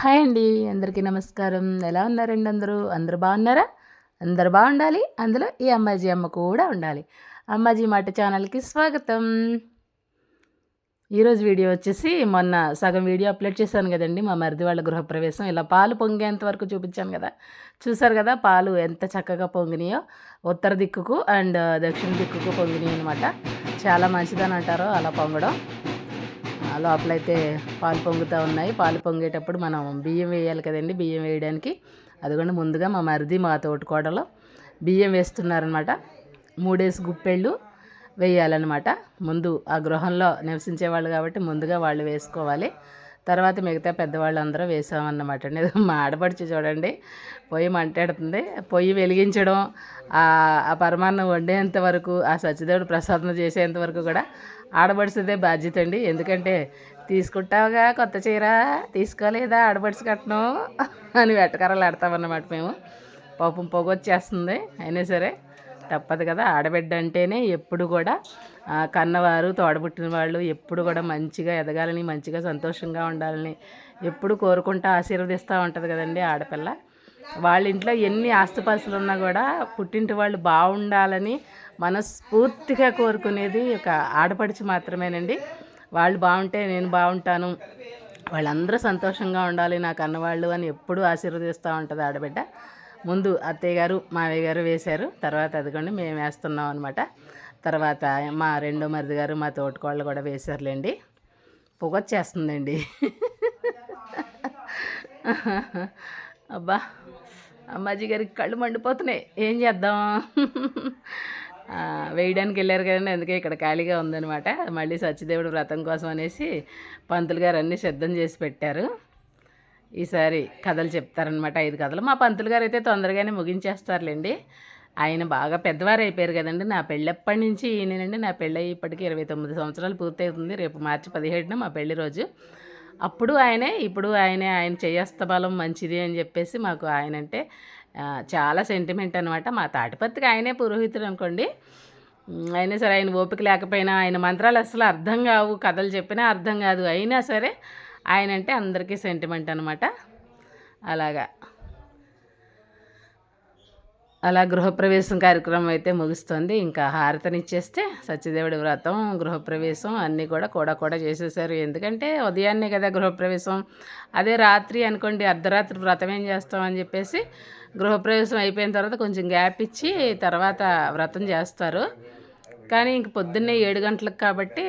Hi అండి అందరికీ నమస్కారం. ఎలా ఉన్నారండి అందరూ? అందరు బాగున్నారా? అందరు బాగుండాలి. అందులో ఈ అమ్మాజీ అమ్మ కూడా ఉండాలి. అమ్మాజీ మాట ఛానల్కి స్వాగతం. ఈరోజు వీడియో వచ్చేసి మొన్న సగం వీడియో అప్లోడ్ చేశాను కదండి. మా మరిది వాళ్ళ గృహప్రవేశం. ఇలా పాలు పొంగేంత వరకు చూపించాను కదా. చూసారు కదా పాలు ఎంత చక్కగా పొంగినాయో. ఉత్తర దిక్కుకు అండ్ దక్షిణ దిక్కుకు పొంగినాయి అనమాట చాలా మంచిదని అంటారు అలా పొంగడం. లోపలైతే పాలు పొంగుతూ ఉన్నాయి. పాలు పొంగేటప్పుడు మనం బియ్యం వేయాలి కదండి బియ్యం వేయడానికి. అదిగోండి ముందుగా మా మరిది మా తోటికోడలో బియ్యం వేస్తున్నారనమాట. మూడేసి గుప్పెళ్ళు వేయాలన్నమాట. ముందు ఆ గృహంలో నివసించే వాళ్ళు కాబట్టి ముందుగా వాళ్ళు వేసుకోవాలి. తర్వాత మిగతా పెద్దవాళ్ళు అందరూ వేసామన్నమాట అండి. మా ఆడపడిచి చూడండి పొయ్యి మంటాడుతుంది. పొయ్యి వెలిగించడం ఆ పరమాన్నం వండేంత వరకు ఆ సత్యదేవుడు ప్రసాదం చేసేంత వరకు కూడా ఆడబడిసిదే బాధ్యత అండి. ఎందుకంటే తీసుకుంటావుగా కొత్త చీర తీసుకోలేదా ఆడబడిసి కట్టడం అని వెటకరాలు ఆడతామన్నమాట మేము. పాపం పొగొచ్చేస్తుంది అయినా సరే. తప్పదు కదా. ఆడబిడ్డ అంటేనే ఎప్పుడు కూడా కన్నవారు తోడబుట్టిన వాళ్ళు ఎప్పుడు కూడా మంచిగా ఎదగాలని మంచిగా సంతోషంగా ఉండాలని ఎప్పుడు కోరుకుంటూ ఆశీర్వదిస్తూ ఉంటుంది కదండి ఆడపిల్ల. వాళ్ళ ఇంట్లో ఎన్ని ఆస్తుపాస్తులు ఉన్నా కూడా పుట్టింటి వాళ్ళు బాగుండాలని మనస్ఫూర్తిగా కోరుకునేది ఒక ఆడపడిచి మాత్రమేనండి. వాళ్ళు బాగుంటే నేను బాగుంటాను వాళ్ళందరూ సంతోషంగా ఉండాలి నాకు అన్నవాళ్ళు అని ఎప్పుడూ ఆశీర్వదిస్తూ ఉంటుంది ఆడబిడ్డ. ముందు అత్తయ్య గారు మావయ్య గారు వేశారు. తర్వాత అదిగోండి మేము వేస్తున్నాం అనమాట తర్వాత మా రెండో మరిది గారు మా తోటికోళ్ళు కూడా వేశారులేండి. పొగొచ్చేస్తుందండి. అబ్బా అమ్మాజీ గారికి కళ్ళు మండిపోతున్నాయి. ఏం చేద్దాం? వేయడానికి వెళ్ళారు కదండి అందుకే ఇక్కడ ఖాళీగా ఉందనమాట మళ్ళీ సత్యదేవుడు వ్రతం కోసం అనేసి పంతులు గారు అన్నీ సిద్ధం చేసి పెట్టారు. ఈసారి కథలు చెప్తారనమాట ఐదు కథలు. మా పంతులు గారు అయితే తొందరగానే ముగించేస్తారులేండి. ఆయన బాగా పెద్దవారు అయిపోయారు కదండి. నా పెళ్ళెప్పటి నుంచి ఈయనండి నా పెళ్ళి ఇప్పటికి ఇరవై తొమ్మిది సంవత్సరాలు పూర్తవుతుంది. రేపు మార్చి పదిహేడున మా పెళ్ళి రోజు. అప్పుడు ఆయనే ఇప్పుడు ఆయనే ఆయన చేయస్త బలం మంచిది అని చెప్పేసి మాకు ఆయన అంటే చాలా సెంటిమెంట్ అనమాట మా తాటిపత్తికి ఆయనే పురోహితుడు అనుకోండి. అయినా సరే ఆయన ఓపిక లేకపోయినా ఆయన మంత్రాలు అసలు అర్థం కావు. కథలు చెప్పినా అర్థం కాదు. అయినా సరే ఆయన అంటే అందరికీ సెంటిమెంట్ అనమాట అలాగా. అలా గృహప్రవేశం కార్యక్రమం అయితే ముగుస్తుంది. ఇంకా హారతనిచ్చేస్తే సత్యదేవుడి వ్రతం గృహప్రవేశం అన్నీ కూడా కూడా కూడా చేసేసారు. ఎందుకంటే ఉదయాన్నే కదా గృహప్రవేశం. అదే రాత్రి అనుకోండి అర్ధరాత్రి వ్రతం ఏం చేస్తామని చెప్పేసి గృహప్రవేశం అయిపోయిన తర్వాత కొంచెం గ్యాప్ ఇచ్చి తర్వాత వ్రతం చేస్తారు. కానీ ఇంక పొద్దున్నే ఏడు గంటలకు కాబట్టి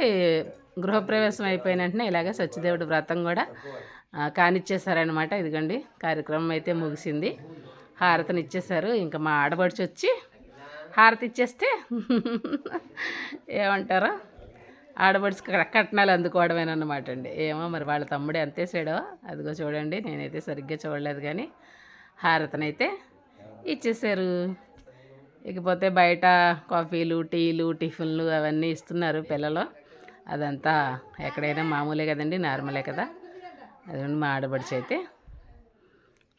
గృహప్రవేశం అయిపోయిన వెంటనే ఇలాగ సత్యదేవుడి వ్రతం కూడా కానిచ్చేసారనమాట ఇదిగోండి కార్యక్రమం అయితే ముగిసింది. హారతిని ఇచ్చేశారు. ఇంకా మా ఆడబడిచి వచ్చి హారతి ఇచ్చేస్తే ఏమంటారో? ఆడబడిచి కట్నాలు అందుకోవడమేనమాట అండి. ఏమో మరి వాళ్ళ తమ్ముడు ఎంతేసాడో అదిగో చూడండి నేనైతే సరిగ్గా చూడలేదు కానీ హారతనైతే ఇచ్చేసారు ఇకపోతే బయట కాఫీలు టీలు టిఫిన్లు అవన్నీ ఇస్తున్నారు పిల్లలు. అదంతా ఎక్కడైనా మామూలే కదండి నార్మలే కదా. అదండి మా ఆడపడిచి అయితే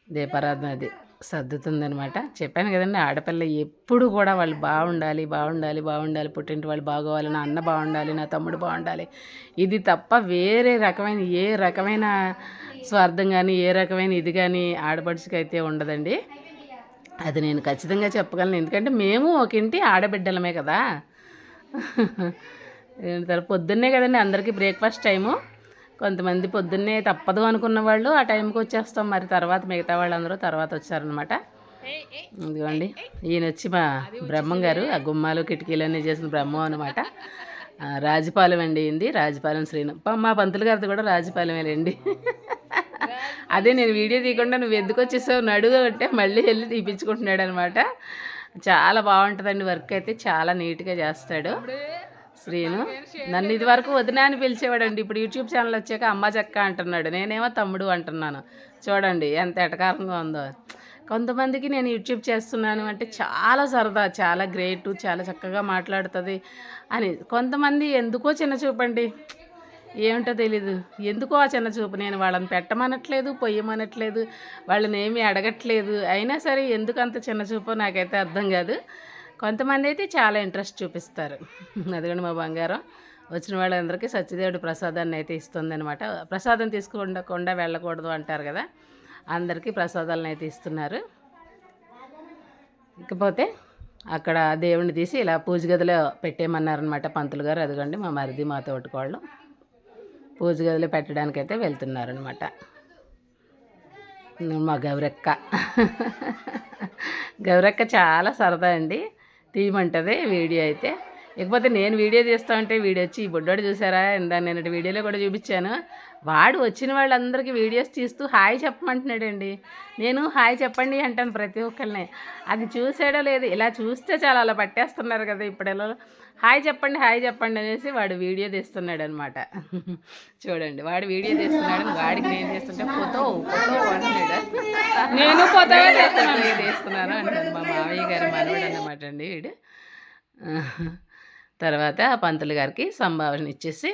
దీపారాధన అది సర్దుతుందనమాట చెప్పాను కదండి ఆడపిల్ల ఎప్పుడు కూడా వాళ్ళు బాగుండాలి బాగుండాలి బాగుండాలి పుట్టింటి వాళ్ళు బాగోవాలి నా అన్న బాగుండాలి నా తమ్ముడు బాగుండాలి. ఇది తప్ప వేరే రకమైన ఏ రకమైన స్వార్థం కానీ ఏ రకమైన ఇది కానీ ఆడపడుచుకి అయితే ఉండదండి. అది నేను ఖచ్చితంగా చెప్పగలను. ఎందుకంటే మేము ఒక ఇంటి ఆడబిడ్డలమే కదా. తర్వాత పొద్దున్నే కదండి అందరికీ బ్రేక్ఫాస్ట్ టైము. కొంతమంది పొద్దున్నే తప్పదు అనుకున్న వాళ్ళు ఆ టైంకి వచ్చేస్తాం. మరి తర్వాత మిగతా వాళ్ళందరూ తర్వాత వచ్చారనమాట ఇదిగోండి ఈయన వచ్చి మా బ్రహ్మం గారు ఆ గుమ్మాలు కిటికీలు అన్నీ చేసిన బ్రహ్మం అనమాట రాజపాలెం అండి ఇంది రాజపాలెం శ్రీను మా పంతులు గారిది కూడా రాజపాలెమేనండి అదే నేను వీడియో తీయకుండా నువ్వు ఎందుకు వచ్చేసావు? నడుగు అంటే మళ్ళీ వెళ్ళి తీపించుకుంటున్నాడు అనమాట చాలా బాగుంటుందండి వర్క్ అయితే చాలా నీట్గా చేస్తాడు. శ్రీను నన్ను ఇది వరకు వదినా అని పిలిచేవాడండి. ఇప్పుడు యూట్యూబ్ ఛానల్ వచ్చాక అమ్మ చెక్క అంటున్నాడు. నేనేమో తమ్ముడు అంటున్నాను. చూడండి ఎంత ఎటకారంగా ఉందో. కొంతమందికి నేను యూట్యూబ్ చేస్తున్నాను అంటే చాలా సరదా చాలా గ్రేట్ చాలా చక్కగా మాట్లాడుతుంది అని. కొంతమంది ఎందుకో చిన్న చూపండి. ఏమిటో తెలీదు. ఎందుకో ఆ చిన్న చూపు? నేను వాళ్ళని పెట్టమనట్లేదు పొయ్యమనట్లేదు వాళ్ళని ఏమీ అడగట్లేదు. అయినా సరే ఎందుకు అంత చిన్న చూపో నాకైతే అర్థం కాదు. కొంతమంది అయితే చాలా ఇంట్రెస్ట్ చూపిస్తారు. అదిగోండి మా బంగారం. వచ్చిన వాళ్ళందరికీ సత్యదేవుడి ప్రసాదాన్ని అయితే ఇస్తుందన్నమాట. ప్రసాదం తీసుకుండకుండా వెళ్ళకూడదు అంటారు కదా అందరికీ ప్రసాదాలను అయితే ఇస్తున్నారు. ఇకపోతే అక్కడ దేవుణ్ణి తీసి ఇలా పూజ గదిలో పెట్టేయమన్నారనమాట పంతులు గారు. అదిగోండి మా మరిది మా తోటికోళ్ళు పూజ గదిలో పెట్టడానికైతే వెళ్తున్నారనమాట మా గౌరక్క. గౌరక్క చాలా సరదా అండి. తీయమంటుంది వీడియో అయితే. ఇకపోతే నేను వీడియో తీస్తా ఉంటే వీడియో వచ్చి ఈ బుడ్డోడు చూసారా? ఇందా నేను వీడియోలో కూడా చూపించాను. వాడు వచ్చిన వాళ్ళందరికీ వీడియోస్ తీస్తూ హాయ్ చెప్పమంటున్నాడండి. నేను హాయ్ చెప్పండి అంటాను ప్రతి ఒక్కరిని అది చూసాడో లేదు ఇలా చూస్తే చాలా అలా పట్టేస్తున్నారు కదా ఇప్పుడు ఎలా హాయ్ చెప్పండి హాయ్ చెప్పండి అనేసి వాడు వీడియో తీస్తున్నాడు అనమాట చూడండి వాడు వీడియో తీస్తున్నాడు వాడికి నేను చేస్తుంటే ఫోటో ఫోటో అంటున్నాడు. నేను ఫోటో తీస్తున్నాను అంటాను మా మావయ్య గారి మనవాడు అన్నమాట అండి వీడు. తర్వాత పంతులు గారికి సంభావన ఇచ్చేసి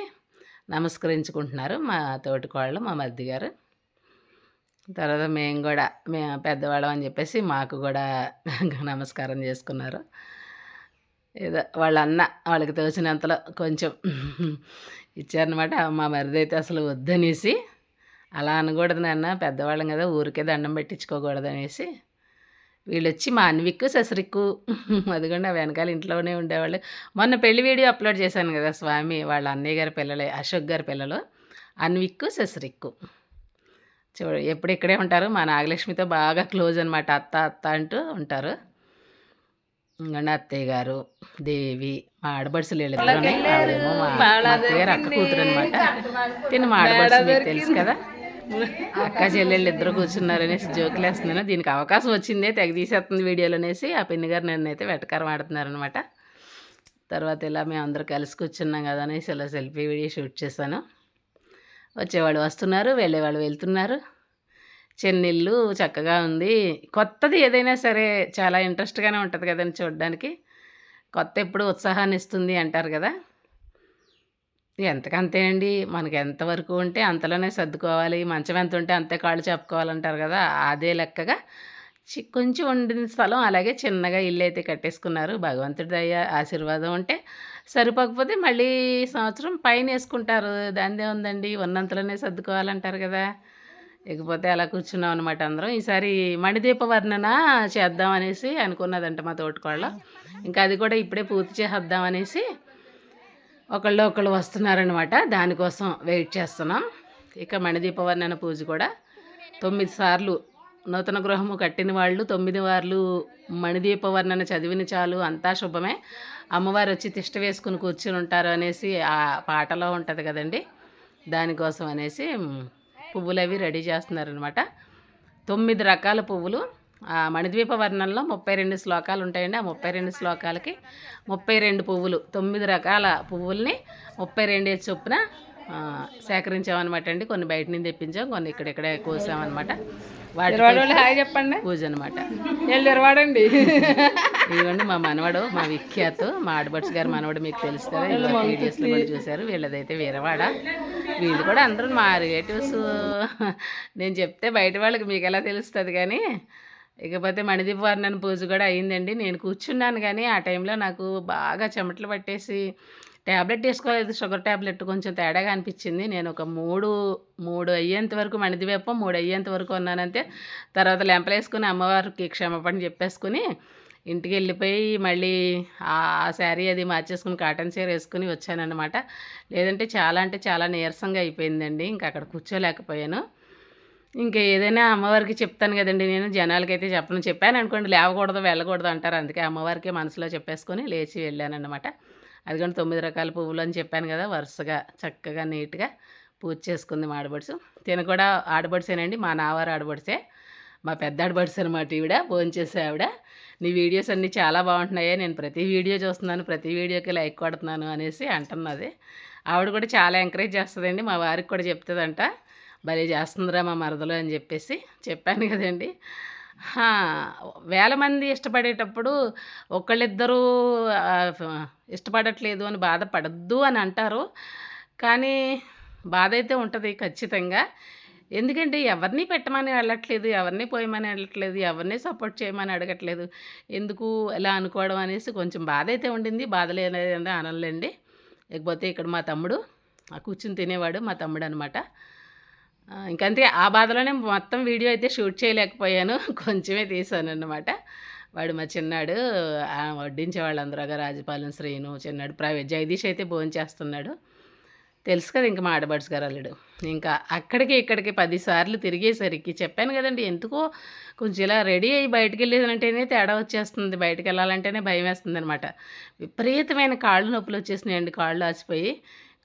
నమస్కరించుకుంటున్నారు మా తోటికోళ్ళు మా మద్ది గారు. తర్వాత మేము కూడా మేము పెద్దవాళ్ళం అని చెప్పేసి మాకు కూడా నమస్కారం చేసుకున్నారు. ఏదో వాళ్ళ అన్న వాళ్ళకి తోచినంతలో కొంచెం ఇచ్చారనమాట మా మరిది అయితే అసలు వద్దనేసి అలా అనకూడదు నాన్న పెద్దవాళ్ళం కదా ఊరికే దండం పెట్టించుకోకూడదు అనేసి వీళ్ళు వచ్చి మా అన్విక్కు ససరిక్కు అదిగోండి ఆ వెనకాల ఇంట్లోనే ఉండేవాళ్ళు. మొన్న పెళ్ళి వీడియో అప్లోడ్ చేశాను కదా స్వామి వాళ్ళ అన్నయ్య గారి పిల్లలే అశోక్ గారి పిల్లలు అన్విక్కు ససరిక్కు. చూడు ఎప్పుడు ఇక్కడే ఉంటారు మా నాగలక్ష్మితో బాగా క్లోజ్ అనమాట అత్త అత్త అంటూ ఉంటారు. ఇంకొండ అత్తయ్య గారు దేవి మా ఆడబడుసులు ఆవిడేమో మా అత్తయ్య గారు అక్క కూతురు అనమాట తిని మా ఆడబడుసు మీకు తెలుసు కదా. అక్క చెల్లెళ్ళు ఇద్దరు కూర్చున్నారనేసి జోకులు వేస్తున్నాను దీనికి అవకాశం వచ్చిందే తెగ తీసేస్తుంది వీడియోలు అనేసి ఆ పిన్ని గారు నన్ను అయితే వెటకారం ఆడుతున్నారనమాట తర్వాత ఇలా మేము అందరూ కలిసి కూర్చున్నాం కదా అనేసి ఇలా సెల్ఫీ వీడియో షూట్ చేశాను. వచ్చేవాళ్ళు వస్తున్నారు వెళ్ళేవాళ్ళు వెళ్తున్నారు. చెన్నిల్లు చక్కగా ఉంది. కొత్తది ఏదైనా సరే చాలా ఇంట్రెస్ట్గానే ఉంటుంది కదండి చూడడానికి. కొత్త ఎప్పుడు ఉత్సాహాన్ని ఇస్తుంది అంటారు కదా. ఎంతకంతే అండి? మనకి ఎంతవరకు ఉంటే అంతలోనే సర్దుకోవాలి. మంచం ఎంత ఉంటే అంతే కాళ్ళు చెప్పుకోవాలంటారు కదా? అదే లెక్కగా కొంచెం ఉండిన స్థలం అలాగే చిన్నగా ఇల్లు అయితే కట్టేసుకున్నారు. భగవంతుడి దయ ఆశీర్వాదం ఉంటే సరిపోకపోతే మళ్ళీ సంవత్సరం పైన వేసుకుంటారు. దానిదే ఉందండి. ఉన్నంతలోనే సర్దుకోవాలంటారు కదా? ఇకపోతే అలా కూర్చున్నాం అనమాట అందరం. ఈసారి మణిదీప వర్ణన చేద్దాం అనేసి అనుకున్నదంట మా తోటకోళ్ళ. ఇంకా అది కూడా ఇప్పుడే పూర్తి చేద్దాం అనేసి ఒకళ్ళు ఒకళ్ళు వస్తున్నారనమాట దానికోసం వెయిట్ చేస్తున్నాం. ఇక మణిదీపవర్ణన పూజ కూడా తొమ్మిది సార్లు. నూతన గృహము కట్టిన వాళ్ళు తొమ్మిది వార్లు మణిదీపవర్ణన చదివిన చాలు. అంతా శుభమే. అమ్మవారు వచ్చి తిష్ట వేసుకుని కూర్చుని ఉంటారు అనేసి ఆ పాటలో ఉంటుంది కదండి. దానికోసం అనేసి పువ్వులు అవి రెడీ చేస్తున్నారనమాట తొమ్మిది రకాల పువ్వులు. మణిద్వీప వర్ణంలో ముప్పై రెండు శ్లోకాలు ఉంటాయండి ఆ ముప్పై రెండు శ్లోకాలకి ముప్పై రెండు పువ్వులు తొమ్మిది రకాల పువ్వుల్ని ముప్పై రెండు చొప్పున సేకరించామన్నమాట అండి. కొన్ని బయట నుంచి తెప్పించాం కొన్ని ఇక్కడిక్కడే కోసామన్నమాట. వాటి హాయ్ చెప్పండి. పూజ అనమాట వాడండి ఇదిగోండి మా మనవడు మా విఖ్యాత్ మా ఆడబడ్స్ గారు మనవడు మీకు తెలుసు కదా వీడియోస్లో కూడా చూశారు. వీళ్ళదైతే వీరవాడ. వీళ్ళు కూడా అందరూ మా రిలేటివ్స్. నేను చెప్తే బయట వాళ్ళకి మీకు ఎలా తెలుస్తుంది కానీ ఇకపోతే మణిదీప వర్ణన పూజ కూడా అయిందండి. నేను కూర్చున్నాను కానీ ఆ టైంలో నాకు బాగా చెమటలు పట్టేసి ట్యాబ్లెట్ వేసుకోలేదు షుగర్ ట్యాబ్లెట్ కొంచెం తేడాగా అనిపించింది. నేను ఒక మూడు మూడు అయ్యేంత వరకు మణిదివేపం మూడు అయ్యేంత వరకు ఉన్నానంతే. తర్వాత లెంపలేసుకుని అమ్మవారికి క్షమాపణ చెప్పేసుకుని ఇంటికి వెళ్ళిపోయి మళ్ళీ ఆ శారీ అది మార్చేసుకుని కాటన్ చీర వేసుకుని వచ్చానన్నమాట. లేదంటే చాలా అంటే చాలా నీరసంగా అయిపోయిందండి. ఇంకా అక్కడ కూర్చోలేకపోయాను. ఇంకా ఏదైనా అమ్మవారికి చెప్తాను కదండి నేను జనాలకైతే చెప్పను. చెప్పాను అనుకోండి లేవకూడదు వెళ్ళకూడదు అంటారు. అందుకే అమ్మవారికి మనసులో చెప్పేసుకొని లేచి వెళ్ళానన్నమాట. అదిగోండి తొమ్మిది రకాల పువ్వులు అని చెప్పాను కదా వరుసగా చక్కగా నీట్గా పూజ చేసుకుంది మా ఆడబడుసు. తిన కూడా ఆడబడిసేనండి మా నావారు ఆడబడిసే. మా పెద్ద ఆడబడిసే అనమాట ఈవిడ భోంచేసే ఆవిడ. నీ వీడియోస్ అన్నీ చాలా బాగుంటున్నాయి నేను ప్రతి వీడియో చూస్తున్నాను ప్రతి వీడియోకి లైక్ కొడుతున్నాను అనేసి అంటున్నది. ఆవిడ కూడా చాలా ఎంకరేజ్ చేస్తుందండి మా వారికి కూడా చెప్తుందంట. భలే చేస్తుందిరా మా మరదలు అని చెప్పేసి చెప్పాను కదండి. వేల మంది ఇష్టపడేటప్పుడు ఒకళ్ళిద్దరూ ఇష్టపడట్లేదు అని బాధపడద్దు అని అంటారు. కానీ బాధ అయితే ఉంటుంది ఖచ్చితంగా. ఎందుకంటే ఎవరిని పెట్టమని వెళ్ళట్లేదు ఎవరిని పోయమని వెళ్ళట్లేదు ఎవరిని సపోర్ట్ చేయమని అడగట్లేదు. ఎందుకు ఎలా అనుకోవడం అనేసి కొంచెం బాధ అయితే ఉండింది బాధ లేదని అనలేండి లేకపోతే ఇక్కడ మా తమ్ముడు ఆ కూర్చుని తినేవాడు మా తమ్ముడు అనమాట ఇంకంతే ఆ బాధలోనే మొత్తం వీడియో అయితే షూట్ చేయలేకపోయాను. కొంచెమే తీసాను అన్నమాట వాడు మా చిన్నాడు వడ్డించే వాళ్ళందరూ రాజపాలెం శ్రీను చిన్నాడు ప్రైవేట్ జగదీష్ అయితే భోజనం చేస్తున్నాడు. తెలుసు కదా ఇంకా మా ఆడబడ్స్ గారు అల్లుడు. ఇంకా అక్కడికి ఇక్కడికి పదిసార్లు తిరిగేసరికి చెప్పాను కదండి ఎందుకో కొంచెం ఇలా రెడీ అయ్యి బయటకు వెళ్ళేదంటేనే తేడా వచ్చేస్తుంది బయటకు వెళ్ళాలంటేనే భయం వేస్తుంది అనమాట విపరీతమైన కాళ్ళు నొప్పులు వచ్చేసినాయండి కాళ్ళు ఆచిపోయి.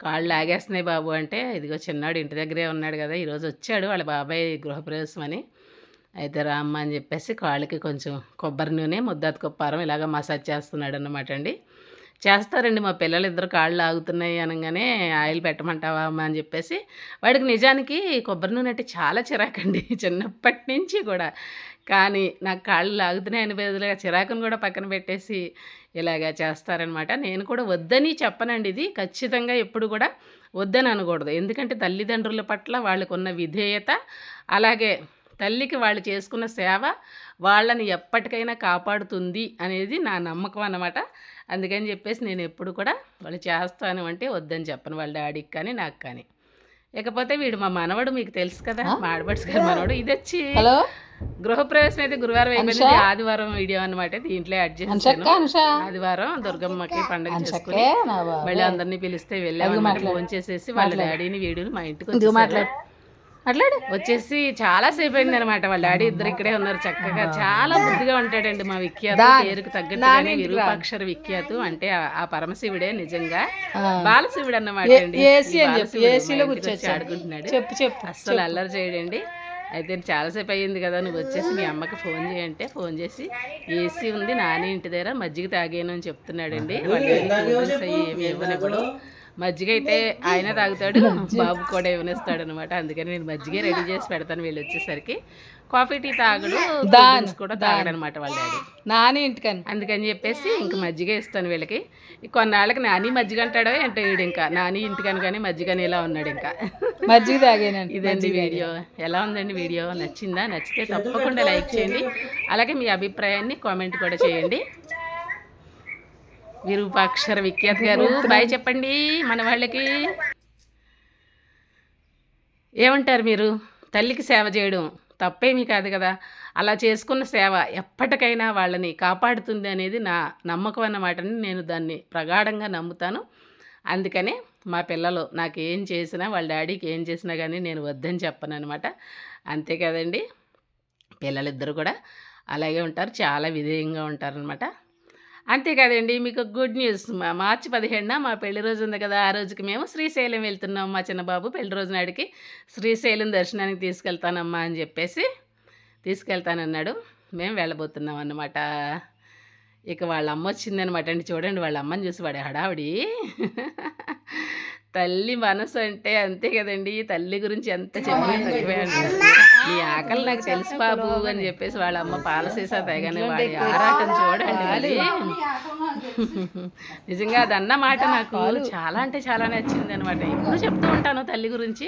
కాళ్ళు లాగేస్తున్నాయి బాబు అంటే ఇదిగో చిన్నాడు ఇంటి దగ్గరే ఉన్నాడు కదా ఈరోజు వచ్చాడు వాళ్ళ బాబాయ్ గృహప్రవేశం అని. అయితే రామ్మ అని చెప్పేసి కాళ్ళకి కొంచెం కొబ్బరి నూనె ముద్దాత కొప్పారం ఇలాగ మసాజ్ చేస్తున్నాడు అనమాట అండి. చేస్తారండి మా పిల్లలు ఇద్దరు కాళ్ళు ఆగుతున్నాయి అనగానే ఆయిల్ పెట్టమంటావా అమ్మ అని చెప్పేసి. వాడికి నిజానికి కొబ్బరి నూనె అంటే చాలా చిరాకండి చిన్నప్పటి నుంచి కూడా. కానీ నాకు కాళ్ళు లాగుతున్నాయి అని బదులుగా చిరాకును కూడా పక్కన పెట్టేసి ఇలాగా చేస్తారనమాట. నేను కూడా వద్దని చెప్పనండి ఇది. ఖచ్చితంగా ఎప్పుడు కూడా వద్దని అనకూడదు. ఎందుకంటే తల్లిదండ్రుల పట్ల వాళ్ళకు ఉన్న విధేయత అలాగే తల్లికి వాళ్ళు చేసుకున్న సేవ వాళ్ళని ఎప్పటికైనా కాపాడుతుంది అనేది నా నమ్మకం అన్నమాట. అందుకని చెప్పేసి నేను ఎప్పుడు కూడా వాళ్ళు చేస్తాను అంటే వద్దని చెప్పను వాళ్ళ డాడీకి కానీ నాకు కానీ. ఇకపోతే వీడు మా మనవడు మీకు తెలుసు కదా మా ఆడబడ్స్ గారి మనవడు. ఇది వచ్చి హలో? గృహప్రవేశం అయితే గురువారం అయిపోయింది. ఆదివారం వీడియో అనమాట దీంట్లో యాడ్ చేసాను అనుష ఆదివారం దుర్గమ్మకి పండుగ చేసుకుని మళ్ళీ అందరినీ పిలిస్తే వెళ్ళాము ఫోన్ చేసేసి వాళ్ళ డాడీని వీడియోని మా ఇంటికి ఇదిగో మాట్లాడు వచ్చేసి చాలా సేపు అయింది అనమాట వాళ్ళ డాడీ ఇద్దరు ఇక్కడే ఉన్నారు చక్కగా. చాలా బుద్ధిగా ఉంటాడండి మా విఖ్యాత. పేరుకు తగ్గట్టుగానే విరూపాక్షర విఖ్యాతు. అంటే ఆ- పరమశివుడే నిజంగా బాలశివుడు అన్నమాట అండి. ఆడుకుంటున్నాడు. చెప్పు చెప్పు అస్సలు అల్లరి చేయడండి. అయితే చాలాసేపు అయ్యింది కదా నువ్వు వచ్చేసి మీ అమ్మకి ఫోన్ చేయంటే ఫోన్ చేసి ఏసీ ఉంది నాని ఇంటి దగ్గర మజ్జిగ తాగాను అని చెప్తున్నాడండి. వాళ్ళ ఏమి ఇవ్వనివ్వడు. మజ్జిగ అయితే ఆయన తాగుతాడు బాబు కూడా ఇవ్వనిస్తాడు అనమాట అందుకని నేను మజ్జిగ రెడీ చేసి పెడతాను వీళ్ళు వచ్చేసరికి. కాఫీ టీ తాగడు డ్రింక్స్ కూడా తాగడనమాట వాళ్ళ డాడీ. నాని ఇంటికని. అందుకని చెప్పేసి ఇంక మజ్జిగ ఇస్తాను వీళ్ళకి. కొన్నాళ్ళకి నాని మజ్జిగ అంటాడో అంటే వీడు ఇంకా. నాని ఇంటికని కానీ మజ్జిగని ఇలా ఉన్నాడు ఇంకా. మజ్జిగ తాగానండి ఇదండి వీడియో. ఎలా ఉందండి వీడియో? నచ్చిందా? నచ్చితే తప్పకుండా లైక్ చేయండి. అలాగే మీ అభిప్రాయాన్ని కామెంట్ కూడా చేయండి. విరూపాక్షర విఖ్యాత్ గారు. బాయ్ చెప్పండి మన వాళ్ళకి. ఏమంటారు మీరు? తల్లికి సేవ చేయడం తప్పేమీ కాదు కదా. అలా చేసుకున్న సేవ ఎప్పటికైనా వాళ్ళని కాపాడుతుంది అనేది నా నమ్మకం అన్నమాటని నేను దాన్ని ప్రగాఢంగా నమ్ముతాను. అందుకనే మా పిల్లలు నాకు ఏం చేసినా వాళ్ళ డాడీకి ఏం చేసినా కానీ నేను వద్దని చెప్పను అనమాట అంతే కదండి. పిల్లలిద్దరు కూడా అలాగే ఉంటారు చాలా విధేయంగా ఉంటారనమాట అంతేకాదండి మీకు గుడ్ న్యూస్. మా మార్చి పదిహేడున మా పెళ్ళి రోజు ఉంది కదా ఆ రోజుకి మేము శ్రీశైలం వెళ్తున్నాం మా చిన్నబాబు. పెళ్ళి రోజు నాడికి శ్రీశైలం దర్శనానికి తీసుకెళ్తానమ్మా అని చెప్పేసి తీసుకెళ్తానన్నాడు. మేము వెళ్ళబోతున్నాం అన్నమాట. ఇక వాళ్ళ అమ్మ వచ్చిందనమాట అండి. చూడండి వాళ్ళ అమ్మని చూసి వాడే హడావిడి. తల్లి మనసు అంటే అంతే కదండి. తల్లి గురించి ఎంత చెప్పినా తక్కువే నీ ఆకలి నాకు తెలుసు బాబు అని చెప్పేసి వాళ్ళ అమ్మ పాల సీసా తెగని వాడి ఆరాటం చూడండి. నిజంగా అది అన్న మాట నాకు చాలా అంటే చాలా నచ్చింది అనమాట ఇప్పుడు చెప్తూ ఉంటాను తల్లి గురించి.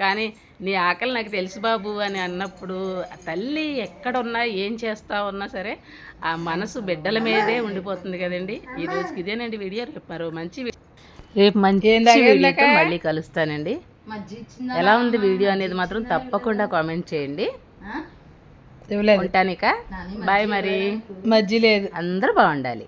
కానీ నీ ఆకలి నాకు తెలుసు బాబు అని అన్నప్పుడు తల్లి ఎక్కడున్నా ఏం చేస్తా ఉన్నా సరే ఆ మనసు బిడ్డల మీదే ఉండిపోతుంది కదండి. ఈ రోజుకి ఇదేనండి వీడియో. రేపు మరో మంచి రేపు మంచి మళ్ళీ కలుస్తానండి. ఎలా ఉంది వీడియో అనేది మాత్రం తప్పకుండా కామెంట్ చేయండి. ఉంటానిక? బాయ్ మరి. మజ్జి లేదు. అందరూ బాగుండాలి.